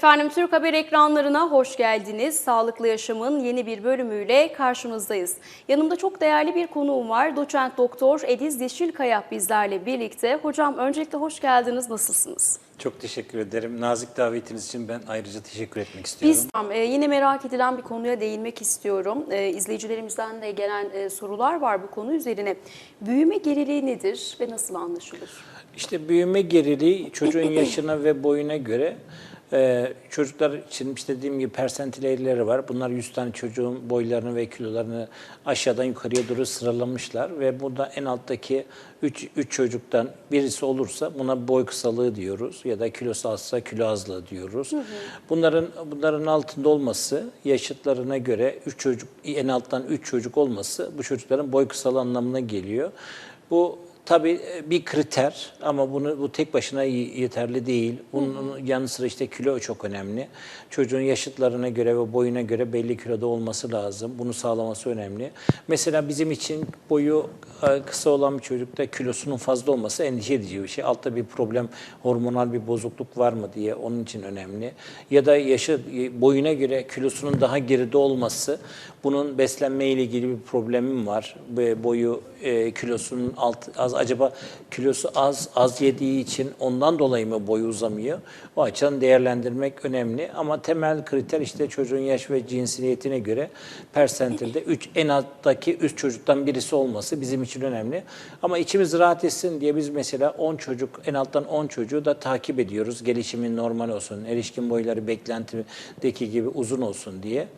Efendim Türk Haber ekranlarına hoş geldiniz. Sağlıklı Yaşam'ın yeni bir bölümüyle karşınızdayız. Yanımda çok değerli bir konuğum var. Doçent Doktor Ediz Yeşilkaya bizlerle birlikte. Hocam öncelikle hoş geldiniz. Nasılsınız? Çok teşekkür ederim. Nazik davetiniz için ben ayrıca teşekkür etmek istiyorum. Biz e, yine merak edilen bir konuya değinmek istiyorum. E, izleyicilerimizden de gelen e, sorular var bu konu üzerine. Büyüme geriliği nedir ve nasıl anlaşılır? İşte büyüme geriliği çocuğun yaşına ve boyuna göre e, çocuklar için işte dediğim gibi persentil eğrileri var. Bunlar 100 tane çocuğun boylarını ve kilolarını aşağıdan yukarıya doğru sıralamışlar ve burada en alttaki 3 3 çocuktan birisi olursa buna boy kısalığı diyoruz ya da kilosu azsa kilo azlığı diyoruz. Bunların bunların altında olması yaşıtlarına göre 3 çocuk en alttan 3 çocuk olması bu çocukların boy kısalığı anlamına geliyor. Bu Tabii e, bir kriter ama bunu bu tek başına yeterli değil. Bunun yanı sıra işte kilo çok önemli. Çocuğun yaşıtlarına göre ve boyuna göre belli kiloda olması lazım. Bunu sağlaması önemli. Mesela bizim için boyu e, kısa olan bir çocukta kilosunun fazla olması endişe edici bir şey. Altta bir problem, hormonal bir bozukluk var mı diye onun için önemli. Ya da yaşı boyuna göre kilosunun daha geride olması bunun beslenme ile ilgili bir problemim var. Boyu e, kilosunun alt az acaba kilosu az az yediği için ondan dolayı mı boyu uzamıyor? O açıdan değerlendirmek önemli ama temel kriter işte çocuğun yaş ve cinsiyetine göre persentilde 3 en alttaki 3 çocuktan birisi olması bizim için önemli. Ama içimiz rahat etsin diye biz mesela 10 çocuk en alttan 10 çocuğu da takip ediyoruz. Gelişimin normal olsun, erişkin boyları beklentideki gibi uzun olsun diye.